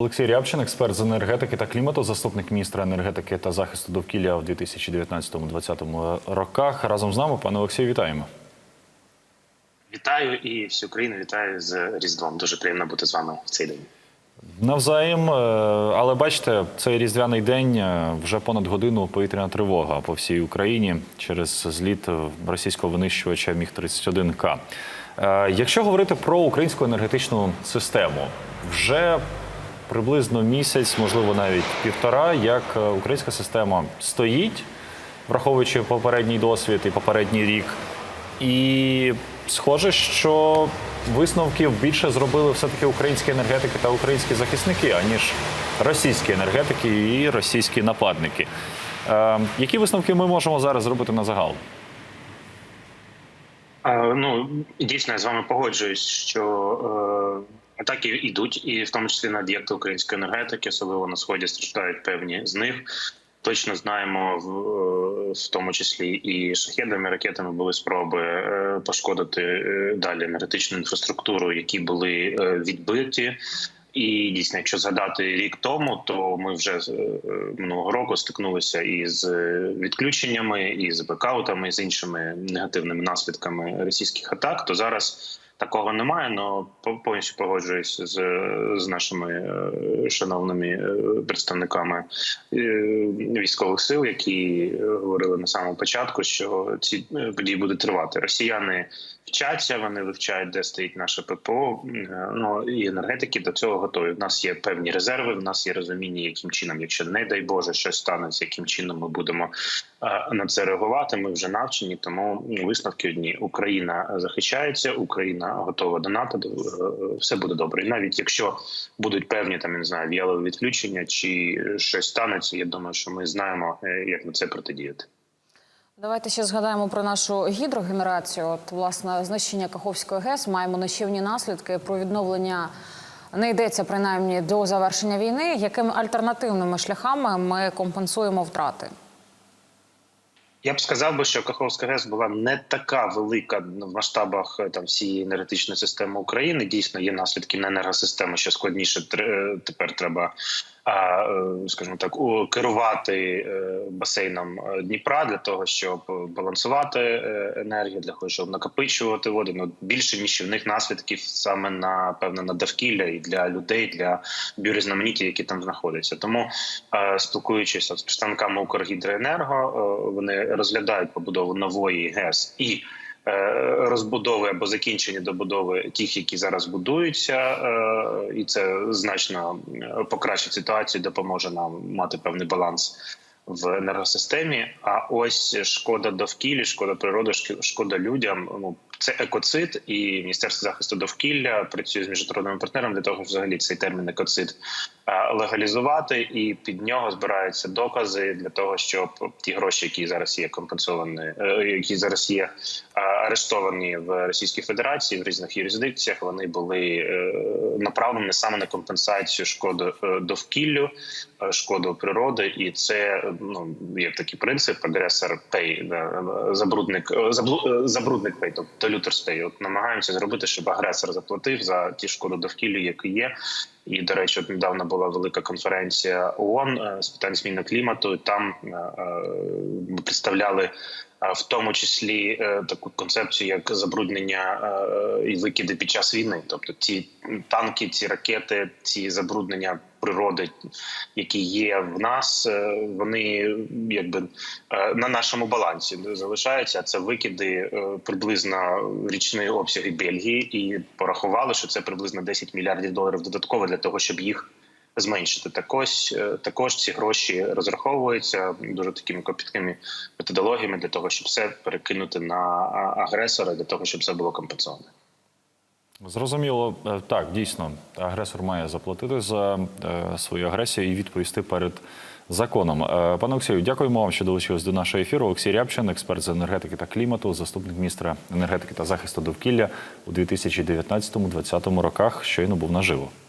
Олексій Рябчин, експерт з енергетики та клімату, заступник міністра енергетики та захисту довкілля в 2019-2020 роках. Разом з нами, пане Олексію, вітаємо. Вітаю і всю Україну вітаю з Різдвом. Дуже приємно бути з вами в цей день. Навзаєм, е, але бачите, цей різдвяний день е, вже понад годину повітряна тривога по всій Україні через зліт російського винищувача Міг 31 к Е, Якщо говорити про українську енергетичну систему, вже приблизно місяць, можливо, навіть півтора, як е, українська система стоїть, враховуючи попередній досвід і попередній рік. І схоже, що висновків більше зробили все-таки українські енергетики та українські захисники, аніж російські енергетики і російські нападники. Е, які висновки ми можемо зараз зробити на загал? Е, ну дійсно я з вами погоджуюсь, що е, атаки йдуть, і в тому числі на об'єкти української енергетики, особливо на сході страждають певні з них. Точно знаємо, в, е, тому числі і шахедами, ракетами були спроби е, пошкодити е, далі енергетичну інфраструктуру, які були відбиті. І дійсно, якщо згадати рік тому, то ми вже минулого року стикнулися із відключеннями, із блекаутами, і з іншими негативними наслідками російських атак. То зараз такого немає. але повністю погоджуюсь з, з нашими е, шановними е, представниками е, військових сил, які говорили на самому початку, що ці події будуть тривати. Росіяни вчаться, вони вивчають, де стоїть наше ППО. Ну і енергетики до цього готові. В нас є певні резерви. В нас є розуміння, яким чином, якщо не дай Боже, щось станеться, яким чином ми будемо на це реагувати. Ми вже навчені. Тому висновки одні: Україна захищається, Україна готова до НАТО. е, Все буде добре. І навіть якщо будуть певні там я не знаю в'ялові відключення чи щось станеться, я думаю, що ми знаємо, е, як на це протидіяти. Давайте ще згадаємо про нашу гідрогенерацію. От власне знищення Каховської ГЕС маємо нищівні наслідки. Про відновлення не йдеться принаймні до завершення війни. Якими альтернативними шляхами ми компенсуємо втрати? Я б сказав би, що Каховська ГЕС була не така велика в масштабах е, там всієї енергетичної системи України. Дійсно, є наслідки на енергосистему, що складніше тр- тепер треба, е, скажімо так, керувати е, басейном е, Дніпра для того, щоб балансувати е, енергію, для того, щоб накопичувати воду. Ну більше ніж в них наслідків саме на певно на довкілля і для людей, для біорізноманіття, які там знаходяться. Тому е, спілкуючись з представниками Укргідроенерго, е, вони розглядають побудову нової ГЕС і е, розбудови або закінчення добудови тих, які зараз будуються, е, і це значно е, покращить ситуацію, допоможе нам мати певний баланс. В енергосистемі, а ось шкода довкіллі, шкода природи, шк- шкода людям. Ну це екоцид, і Міністерство захисту довкілля працює з міжнародними партнерами для того, взагалі цей термін екоцид е, легалізувати, і під нього збираються докази для того, щоб ті гроші, які зараз є компенсовані, е, які зараз є е, арештовані в Російській Федерації в різних юрисдикціях, вони були направлені саме на компенсацію шкоди довкіллю, шкоду природи, і це ну є такий принцип агресор пей забрудник забрудник пей, тобто пей. От намагаємося зробити, щоб агресор заплатив за ті шкоду довкіллю, які є. І до речі, от недавно була велика конференція ООН е, з питань зміни клімату. і Там е, е, ми представляли е, в тому числі е, таку концепцію, як забруднення е, і викиди під час війни. Тобто, ці танки, ці ракети, ці забруднення природи, які є в нас, е, вони якби е, на нашому балансі залишаються. Це викиди е, приблизно річної обсяги Бельгії, і порахували, що це приблизно 10 мільярдів доларів додатково для того, щоб їх зменшити. Так ось е, також ці гроші розраховуються дуже такими копіткими методологіями для того, щоб все перекинути на агресора, для того, щоб все було компенсовано. Зрозуміло, Е, так, дійсно, агресор має заплатити за е, свою агресію і відповісти перед законом. Пане Олексію, дякуємо вам, що долучились до нашого ефіру. Олексій Рябчин, експерт з енергетики та клімату, заступник міністра енергетики та захисту довкілля у 2019-2020 роках, щойно був наживо.